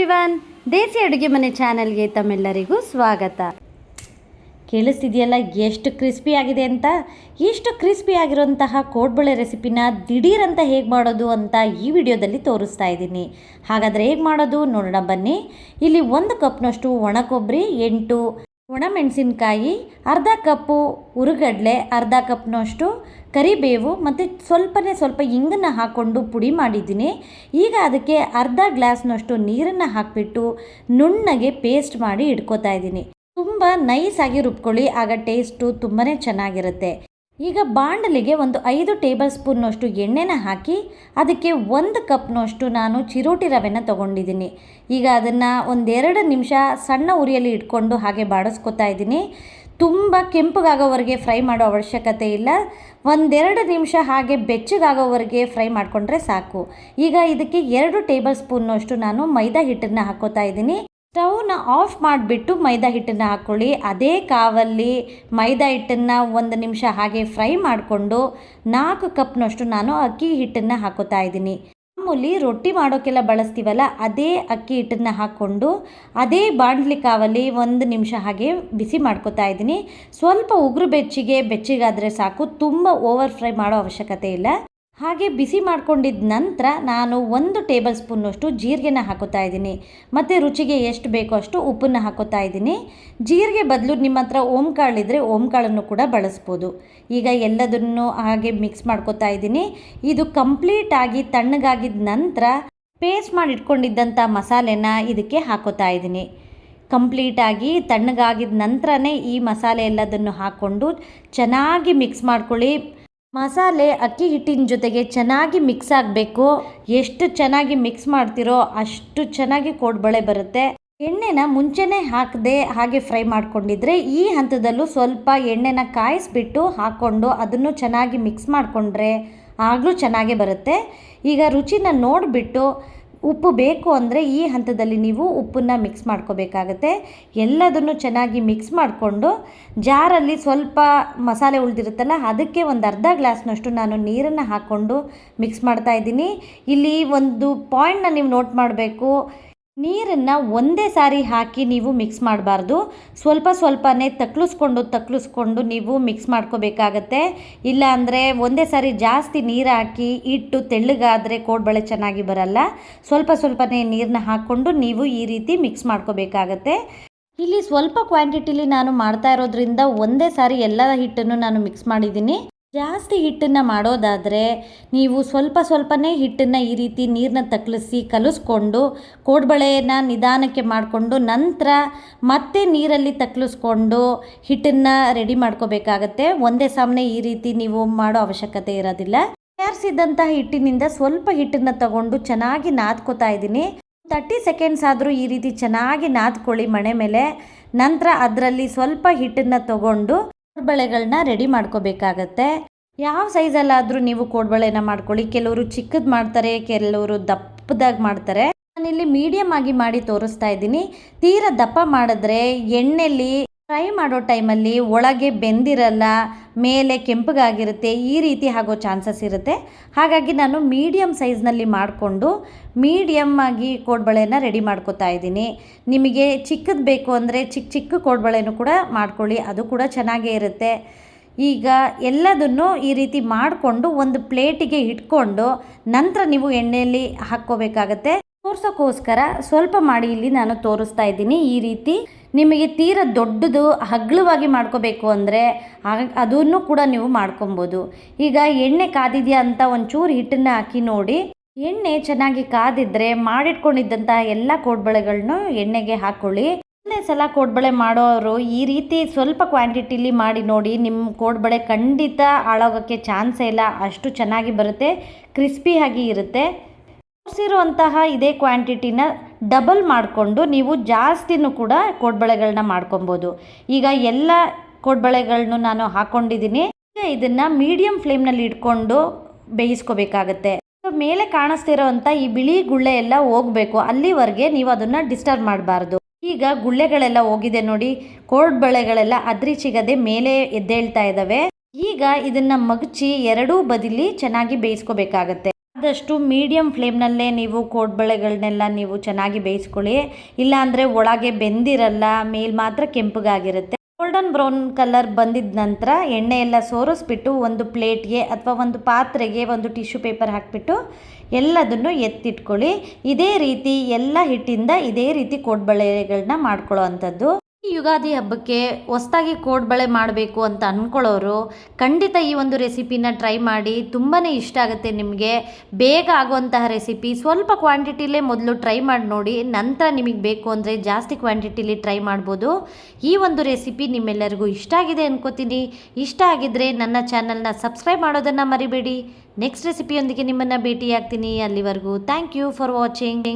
Everyone, ದೇಸಿ ಅಡುಗೆ ಮನೆ ಚಾನಲ್ಗೆ ತಮ್ಮೆಲ್ಲರಿಗೂ ಸ್ವಾಗತ. ಕೇಳಿಸ್ತಿದೆಯಲ್ಲ, ಎಷ್ಟು ಕ್ರಿಸ್ಪಿ ಆಗಿದೆ ಅಂತ? ಇಷ್ಟು ಕ್ರಿಸ್ಪಿ ಆಗಿರೋಂತಹ ಕೋಡ್ಬಳೆ ರೆಸಿಪಿನ ದಿಢೀರ್ ಅಂತ ಹೇಗೆ ಮಾಡೋದು ಅಂತ ಈ ವಿಡಿಯೋದಲ್ಲಿ ತೋರಿಸ್ತಾ ಇದ್ದೀನಿ. ಹಾಗಾದರೆ ಹೇಗೆ ಮಾಡೋದು ನೋಡೋಣ ಬನ್ನಿ. ಇಲ್ಲಿ ಒಂದು ಕಪ್ನಷ್ಟು ಒಣ ಕೊಬ್ಬರಿ, ಎಂಟು ಒಣಮೆಣಸಿನ್ಕಾಯಿ, ಅರ್ಧ ಕಪ್ಪು ಉರುಗಡ್ಲೆ, ಅರ್ಧ ಕಪ್ನಷ್ಟು ಕರಿಬೇವು ಮತ್ತು ಸ್ವಲ್ಪನೇ ಸ್ವಲ್ಪ ಇಂಗನ್ನು ಹಾಕ್ಕೊಂಡು ಪುಡಿ ಮಾಡಿದ್ದೀನಿ. ಈಗ ಅದಕ್ಕೆ ಅರ್ಧ ಗ್ಲಾಸ್ನಷ್ಟು ನೀರನ್ನು ಹಾಕಿಬಿಟ್ಟು ನುಣ್ಣಗೆ ಪೇಸ್ಟ್ ಮಾಡಿ ಇಟ್ಕೋತಾ ಇದ್ದೀನಿ. ತುಂಬ ನೈಸಾಗಿ ರುಬ್ಕೊಳ್ಳಿ, ಆಗ ಟೇಸ್ಟು ತುಂಬಾ ಚೆನ್ನಾಗಿರುತ್ತೆ. ಈಗ ಬಾಣಲಿಗೆ ಒಂದು ಐದು ಟೇಬಲ್ ಸ್ಪೂನ್ನಷ್ಟು ಎಣ್ಣೆನ ಹಾಕಿ ಅದಕ್ಕೆ ಒಂದು ಕಪ್ನಷ್ಟು ನಾನು ಚಿರೋಟಿ ರವೆನ ತೊಗೊಂಡಿದ್ದೀನಿ. ಈಗ ಅದನ್ನು ಒಂದೆರಡು ನಿಮಿಷ ಸಣ್ಣ ಉರಿಯಲ್ಲಿ ಇಟ್ಕೊಂಡು ಹಾಗೆ ಬಾಡಿಸ್ಕೊತಾ ಇದ್ದೀನಿ. ತುಂಬ ಕೆಂಪಗಾಗೋವರೆಗೆ ಫ್ರೈ ಮಾಡೋ ಅವಶ್ಯಕತೆ ಇಲ್ಲ. ಒಂದೆರಡು ನಿಮಿಷ ಹಾಗೆ ಬೆಚ್ಚಗಾಗೋವರೆಗೆ ಫ್ರೈ ಮಾಡಿಕೊಂಡ್ರೆ ಸಾಕು. ಈಗ ಇದಕ್ಕೆ ಎರಡು ಟೇಬಲ್ ಸ್ಪೂನ್ನಷ್ಟು ನಾನು ಮೈದಾ ಹಿಟ್ಟನ್ನು ಹಾಕೋತಾ ಇದ್ದೀನಿ. ಸ್ಟವ್ನ ಆಫ್ ಮಾಡಿಬಿಟ್ಟು ಮೈದಾ ಹಿಟ್ಟನ್ನು ಹಾಕ್ಕೊಳ್ಳಿ. ಅದೇ ಕಾವಲ್ಲಿ ಮೈದಾ ಹಿಟ್ಟನ್ನು ಒಂದು ನಿಮಿಷ ಹಾಗೆ ಫ್ರೈ ಮಾಡಿಕೊಂಡು ನಾಲ್ಕು ಕಪ್ನಷ್ಟು ನಾನು ಅಕ್ಕಿ ಹಿಟ್ಟನ್ನು ಹಾಕೋತಾ ಇದ್ದೀನಿ. ಮಾಮೂಲಿ ರೊಟ್ಟಿ ಮಾಡೋಕ್ಕೆಲ್ಲ ಬಳಸ್ತೀವಲ್ಲ, ಅದೇ ಅಕ್ಕಿ ಹಿಟ್ಟನ್ನು ಹಾಕ್ಕೊಂಡು ಅದೇ ಬಾಣಲಿ ಕಾವಲ್ಲಿ ಒಂದು ನಿಮಿಷ ಹಾಗೆ ಬಿಸಿ ಮಾಡ್ಕೋತಾ ಇದ್ದೀನಿ. ಸ್ವಲ್ಪ ಉಗುರು ಬೆಚ್ಚಿಗೆ, ಬೆಚ್ಚಿಗಾದರೆ ಸಾಕು. ತುಂಬ ಓವರ್ ಫ್ರೈ ಮಾಡೋ ಅವಶ್ಯಕತೆ ಇಲ್ಲ. ಹಾಗೆ ಬಿಸಿ ಮಾಡ್ಕೊಂಡಿದ್ದ ನಂತರ ನಾನು ಒಂದು ಟೇಬಲ್ ಸ್ಪೂನ್ನಷ್ಟು ಜೀರಿಗೆನ ಹಾಕೋತಾ ಇದ್ದೀನಿ. ಮತ್ತು ರುಚಿಗೆ ಎಷ್ಟು ಬೇಕೋ ಅಷ್ಟು ಉಪ್ಪನ್ನು ಹಾಕೋತಾ ಇದ್ದೀನಿ. ಜೀರಿಗೆ ಬದಲು ನಿಮ್ಮ ಹತ್ರ ಓಂಕಾಳಿದ್ರೆ ಓಂಕಾಳನ್ನು ಕೂಡ ಬಳಸ್ಬೋದು. ಈಗ ಎಲ್ಲದನ್ನು ಹಾಗೆ ಮಿಕ್ಸ್ ಮಾಡ್ಕೋತಾ ಇದ್ದೀನಿ. ಇದು ಕಂಪ್ಲೀಟಾಗಿ ತಣ್ಣಗಾಗಿದ್ದ ನಂತರ ಪೇಸ್ಟ್ ಮಾಡಿ ಇಟ್ಕೊಂಡಿದ್ದಂಥ ಮಸಾಲೆನ ಇದಕ್ಕೆ ಹಾಕೋತಾ ಇದ್ದೀನಿ. ಕಂಪ್ಲೀಟಾಗಿ ತಣ್ಣಗಾಗಿದ ನಂತರನೇ ಈ ಮಸಾಲೆ ಎಲ್ಲದನ್ನು ಹಾಕ್ಕೊಂಡು ಚೆನ್ನಾಗಿ ಮಿಕ್ಸ್ ಮಾಡ್ಕೊಳ್ಳಿ. ಮಸಾಲೆ ಅಕ್ಕಿ ಹಿಟ್ಟಿನ ಜೊತೆಗೆ ಚೆನ್ನಾಗಿ ಮಿಕ್ಸ್ ಆಗಬೇಕು. ಎಷ್ಟು ಚೆನ್ನಾಗಿ ಮಿಕ್ಸ್ ಮಾಡ್ತಿರೋ ಅಷ್ಟು ಚೆನ್ನಾಗಿ ಕೋಡ್ಬಳೆ ಬರುತ್ತೆ. ಎಣ್ಣೆನ ಮುಂಚೆನೇ ಹಾಕದೆ ಹಾಗೆ ಫ್ರೈ ಮಾಡ್ಕೊಂಡಿದ್ರೆ ಈ ಹಂತದಲ್ಲೂ ಸ್ವಲ್ಪ ಎಣ್ಣೆನ ಕಾಯಿಸ್ಬಿಟ್ಟು ಹಾಕ್ಕೊಂಡು ಅದನ್ನು ಚೆನ್ನಾಗಿ ಮಿಕ್ಸ್ ಮಾಡಿಕೊಂಡ್ರೆ ಆಗಲೂ ಚೆನ್ನಾಗೇ ಬರುತ್ತೆ. ಈಗ ರುಚಿನ ನೋಡಿಬಿಟ್ಟು ಉಪ್ಪು ಬೇಕು ಅಂದರೆ ಈ ಹಂತದಲ್ಲಿ ನೀವು ಉಪ್ಪನ್ನು ಮಿಕ್ಸ್ ಮಾಡ್ಕೋಬೇಕಾಗತ್ತೆ. ಎಲ್ಲದನ್ನು ಚೆನ್ನಾಗಿ ಮಿಕ್ಸ್ ಮಾಡಿಕೊಂಡು ಜಾರಲ್ಲಿ ಸ್ವಲ್ಪ ಮಸಾಲೆ ಉಳಿದಿರುತ್ತಲ್ಲ, ಅದಕ್ಕೆ ಒಂದು ಅರ್ಧ ಗ್ಲಾಸ್ನಷ್ಟು ನಾನು ನೀರನ್ನು ಹಾಕ್ಕೊಂಡು ಮಿಕ್ಸ್ ಮಾಡ್ತಾ ಇದ್ದೀನಿ. ಇಲ್ಲಿ ಒಂದು ಪಾಯಿಂಟ್ನ ನೀವು ನೋಟ್ ಮಾಡಬೇಕು. ನೀರನ್ನು ಒಂದೇ ಸಾರಿ ಹಾಕಿ ನೀವು ಮಿಕ್ಸ್ ಮಾಡಬಾರ್ದು. ಸ್ವಲ್ಪ ಸ್ವಲ್ಪನೇ ತಕ್ಲಿಸ್ಕೊಂಡು ತಕ್ಲಿಸ್ಕೊಂಡು ನೀವು ಮಿಕ್ಸ್ ಮಾಡ್ಕೋಬೇಕಾಗತ್ತೆ. ಇಲ್ಲ ಅಂದರೆ ಒಂದೇ ಸಾರಿ ಜಾಸ್ತಿ ನೀರು ಹಾಕಿ ಇಟ್ಟು ತೆಳ್ಳಗಾದರೆ ಕೋಡ್ಬಳೆ ಚೆನ್ನಾಗಿ ಬರಲ್ಲ. ಸ್ವಲ್ಪ ಸ್ವಲ್ಪನೇ ನೀರನ್ನ ಹಾಕ್ಕೊಂಡು ನೀವು ಈ ರೀತಿ ಮಿಕ್ಸ್ ಮಾಡ್ಕೋಬೇಕಾಗತ್ತೆ. ಇಲ್ಲಿ ಸ್ವಲ್ಪ ಕ್ವಾಂಟಿಟಿಲಿ ನಾನು ಮಾಡ್ತಾ ಇರೋದ್ರಿಂದ ಒಂದೇ ಸಾರಿ ಎಲ್ಲ ಹಿಟ್ಟನ್ನು ನಾನು ಮಿಕ್ಸ್ ಮಾಡಿದ್ದೀನಿ. ಜಾಸ್ತಿ ಹಿಟ್ಟನ್ನು ಮಾಡೋದಾದರೆ ನೀವು ಸ್ವಲ್ಪ ಸ್ವಲ್ಪನೇ ಹಿಟ್ಟನ್ನು ಈ ರೀತಿ ನೀರನ್ನ ತಕ್ಕಲಿಸಿ ಕಲಿಸ್ಕೊಂಡು ಕೋಡ್ಬಳೆನ ನಿಧಾನಕ್ಕೆ ಮಾಡಿಕೊಂಡು ನಂತರ ಮತ್ತೆ ನೀರಲ್ಲಿ ತಕ್ಕಲಿಸ್ಕೊಂಡು ಹಿಟ್ಟನ್ನು ರೆಡಿ ಮಾಡ್ಕೋಬೇಕಾಗತ್ತೆ. ಒಂದೇ ಸಾಮನೆ ಈ ರೀತಿ ನೀವು ಮಾಡೋ ಅವಶ್ಯಕತೆ ಇರೋದಿಲ್ಲ. ತಯಾರಿಸಿದಂತಹ ಹಿಟ್ಟಿನಿಂದ ಸ್ವಲ್ಪ ಹಿಟ್ಟನ್ನು ತಗೊಂಡು ಚೆನ್ನಾಗಿ ನಾದ್ಕೋತಾ ಇದ್ದೀನಿ. ತರ್ಟಿ ಸೆಕೆಂಡ್ಸ್ ಆದರೂ ಈ ರೀತಿ ಚೆನ್ನಾಗಿ ನಾದ್ಕೊಳ್ಳಿ ಮಣೆ ಮೇಲೆ. ನಂತರ ಅದರಲ್ಲಿ ಸ್ವಲ್ಪ ಹಿಟ್ಟನ್ನು ತಗೊಂಡು ಕೋಡ್ಬಳೆಗಳನ್ನ ರೆಡಿ ಮಾಡ್ಕೋಬೇಕಾಗತ್ತೆ. ಯಾವ ಸೈಜಲ್ಲಾದರೂ ನೀವು ಕೋಡ್ಬಳೆನ ಮಾಡ್ಕೊಳ್ಳಿ. ಕೆಲವರು ಚಿಕ್ಕದ್ ಮಾಡ್ತಾರೆ, ಕೆಲವರು ದಪ್ಪದಾಗಿ ಮಾಡ್ತಾರೆ. ನಾನಿಲ್ಲಿ ಮೀಡಿಯಮ್ ಆಗಿ ಮಾಡಿ ತೋರಿಸ್ತಾ ಇದ್ದೀನಿ. ತೀರಾ ದಪ್ಪ ಮಾಡಿದ್ರೆ ಎಣ್ಣೆಲಿ ಫ್ರೈ ಮಾಡೋ ಟೈಮಲ್ಲಿ ಒಳಗೆ ಬೆಂದಿರಲ್ಲ, ಮೇಲೆ ಕೆಂಪಗಾಗಿರುತ್ತೆ, ಈ ರೀತಿ ಆಗೋ ಚಾನ್ಸಸ್ ಇರುತ್ತೆ. ಹಾಗಾಗಿ ನಾನು ಮೀಡಿಯಮ್ ಸೈಜ್ನಲ್ಲಿ ಮಾಡಿಕೊಂಡು ಮೀಡಿಯಮ್ ಆಗಿ ಕೋಡ್ಬಳೆನ ರೆಡಿ ಮಾಡ್ಕೋತಾ ಇದ್ದೀನಿ. ನಿಮಗೆ ಚಿಕ್ಕದು ಬೇಕು ಅಂದರೆ ಚಿಕ್ಕ ಚಿಕ್ಕ ಕೋಡ್ಬಳೆನೂ ಕೂಡ ಮಾಡ್ಕೊಳ್ಳಿ, ಅದು ಕೂಡ ಚೆನ್ನಾಗೇ ಇರುತ್ತೆ. ಈಗ ಎಲ್ಲದನ್ನು ಈ ರೀತಿ ಮಾಡಿಕೊಂಡು ಒಂದು ಪ್ಲೇಟಿಗೆ ಇಟ್ಕೊಂಡು ನಂತರ ನೀವು ಎಣ್ಣೆಯಲ್ಲಿ ಹಾಕ್ಕೋಬೇಕಾಗತ್ತೆ. ತೋರ್ಸೋಕ್ಕೋಸ್ಕರ ಸ್ವಲ್ಪ ಮಾಡಿ ಇಲ್ಲಿ ನಾನು ತೋರಿಸ್ತಾ ಇದ್ದೀನಿ. ಈ ರೀತಿ ನಿಮಗೆ ತೀರ ದೊಡ್ಡದು ಹಗ್ಲವಾಗಿ ಮಾಡ್ಕೋಬೇಕು ಅಂದರೆ ಅದನ್ನು ಕೂಡ ನೀವು ಮಾಡ್ಕೊಬೋದು. ಈಗ ಎಣ್ಣೆ ಕಾದಿದೆಯಾ ಅಂತ ಒಂಚೂರು ಹಿಟ್ಟನ್ನು ಹಾಕಿ ನೋಡಿ. ಎಣ್ಣೆ ಚೆನ್ನಾಗಿ ಕಾದಿದ್ರೆ ಮಾಡಿಟ್ಕೊಂಡಿದ್ದಂತಹ ಎಲ್ಲ ಕೋಡ್ಬಳೆಗಳನ್ನು ಎಣ್ಣೆಗೆ ಹಾಕ್ಕೊಳ್ಳಿ ಒಂದೇ ಸಲ ಕೋಡ್ಬಳೆ ಮಾಡೋರು ಈ ರೀತಿ ಸ್ವಲ್ಪ ಕ್ವಾಂಟಿಟಿಲಿ ಮಾಡಿ ನೋಡಿ ನಿಮ್ಮ ಕೋಡ್ಬಳೆ ಖಂಡಿತ ಹಾಳಾಗೋಕ್ಕೆ ಚಾನ್ಸೇ ಇಲ್ಲ. ಅಷ್ಟು ಚೆನ್ನಾಗಿ ಬರುತ್ತೆ ಕ್ರಿಸ್ಪಿಯಾಗಿ ಇರುತ್ತೆ. ತೋರಿಸಿರುವಂತಹ ಇದೇ ಕ್ವಾಂಟಿಟಿನ ಡಬಲ್ ಮಾಡಿಕೊಂಡು ನೀವು ಜಾಸ್ತಿನೂ ಕೂಡ ಕೋಡ್ಬಳೆಗಳನ್ನ ಮಾಡ್ಕೊಬೋದು. ಈಗ ಎಲ್ಲ ಕೋಡ್ಬಳೆಗಳನ್ನು ನಾನು ಹಾಕ್ಕೊಂಡಿದ್ದೀನಿ ಈಗ ಇದನ್ನು ಮೀಡಿಯಂ ಫ್ಲೇಮ್ನಲ್ಲಿ ಇಟ್ಕೊಂಡು ಬೇಯಿಸ್ಕೋಬೇಕಾಗತ್ತೆ. ಮೇಲೆ ಕಾಣಿಸ್ತಿರೋವಂಥ ಈ ಬಿಳಿ ಗುಳ್ಳೆ ಎಲ್ಲ ಹೋಗಬೇಕು. ಅಲ್ಲಿವರೆಗೆ ನೀವು ಅದನ್ನು ಡಿಸ್ಟರ್ಬ್ ಮಾಡಬಾರ್ದು. ಈಗ ಗುಳ್ಳೆಗಳೆಲ್ಲ ಹೋಗಿದೆ ನೋಡಿ. ಕೋಡ್ಬಳೆಗಳೆಲ್ಲ ಅದ್ರಿ ಸಿಗದೆ ಮೇಲೆ ಎದ್ದೇಳ್ತಾ ಇದ್ದಾವೆ ಈಗ ಇದನ್ನ ಮಗಚಿ ಎರಡೂ ಬದಿಲಿ ಚೆನ್ನಾಗಿ ಬೇಯಿಸ್ಕೋಬೇಕಾಗತ್ತೆ. ಆದಷ್ಟು ಮೀಡಿಯಮ್ ಫ್ಲೇಮ್ನಲ್ಲೇ ನೀವು ಕೋಡ್ಬಳೆಗಳನ್ನೆಲ್ಲ ನೀವು ಚೆನ್ನಾಗಿ ಬೇಯಿಸ್ಕೊಳ್ಳಿ. ಇಲ್ಲಾಂದರೆ ಒಳಗೆ ಬೆಂದಿರಲ್ಲ, ಮೇಲ್ ಮಾತ್ರ ಕೆಂಪಗಾಗಿರುತ್ತೆ. ಗೋಲ್ಡನ್ ಬ್ರೌನ್ ಕಲರ್ ಬಂದಿದ ನಂತರ ಎಣ್ಣೆ ಎಲ್ಲ ಸೋರಿಸ್ಬಿಟ್ಟು ಒಂದು ಪ್ಲೇಟ್ಗೆ ಅಥವಾ ಒಂದು ಪಾತ್ರೆಗೆ ಒಂದು ಟಿಶ್ಯೂ ಪೇಪರ್ ಹಾಕಿಬಿಟ್ಟು ಎಲ್ಲದನ್ನು ಎತ್ತಿಟ್ಕೊಳ್ಳಿ. ಇದೇ ರೀತಿ ಎಲ್ಲ ಹಿಟ್ಟಿಂದ ಇದೇ ರೀತಿ ಕೋಡ್ಬಳೆಗಳನ್ನ ಮಾಡ್ಕೊಳ್ಳೋ ಅಂಥದ್ದು. ಈ ಯುಗಾದಿ ಹಬ್ಬಕ್ಕೆ ಹೊಸ್ದಾಗಿ ಕೋಡ್ಬಳೆ ಮಾಡಬೇಕು ಅಂತ ಅಂದ್ಕೊಳ್ಳೋರು ಖಂಡಿತ ಈ ಒಂದು ರೆಸಿಪಿನ ಟ್ರೈ ಮಾಡಿ ತುಂಬಾ ಇಷ್ಟ ಆಗುತ್ತೆ ನಿಮಗೆ. ಬೇಗ ಆಗುವಂತಹ ರೆಸಿಪಿ ಸ್ವಲ್ಪ ಕ್ವಾಂಟಿಟಿಲೇ ಮೊದಲು ಟ್ರೈ ಮಾಡಿ ನೋಡಿ, ನಂತರ ನಿಮಗೆ ಬೇಕು ಅಂದರೆ ಜಾಸ್ತಿ ಕ್ವಾಂಟಿಟಿಲಿ ಟ್ರೈ ಮಾಡ್ಬೋದು. ಈ ಒಂದು ರೆಸಿಪಿ ನಿಮ್ಮೆಲ್ಲರಿಗೂ ಇಷ್ಟ ಆಗಿದೆ ಅನ್ಕೋತೀನಿ. ಇಷ್ಟ ಆಗಿದ್ದರೆ ನನ್ನ ಚಾನಲ್ನ ಸಬ್ಸ್ಕ್ರೈಬ್ ಮಾಡೋದನ್ನು ಮರಿಬೇಡಿ. ನೆಕ್ಸ್ಟ್ ರೆಸಿಪಿಯೊಂದಿಗೆ ನಿಮ್ಮನ್ನು ಭೇಟಿಯಾಗ್ತೀನಿ. ಅಲ್ಲಿವರೆಗೂ ಥ್ಯಾಂಕ್ ಯು ಫಾರ್ ವಾಚಿಂಗ್.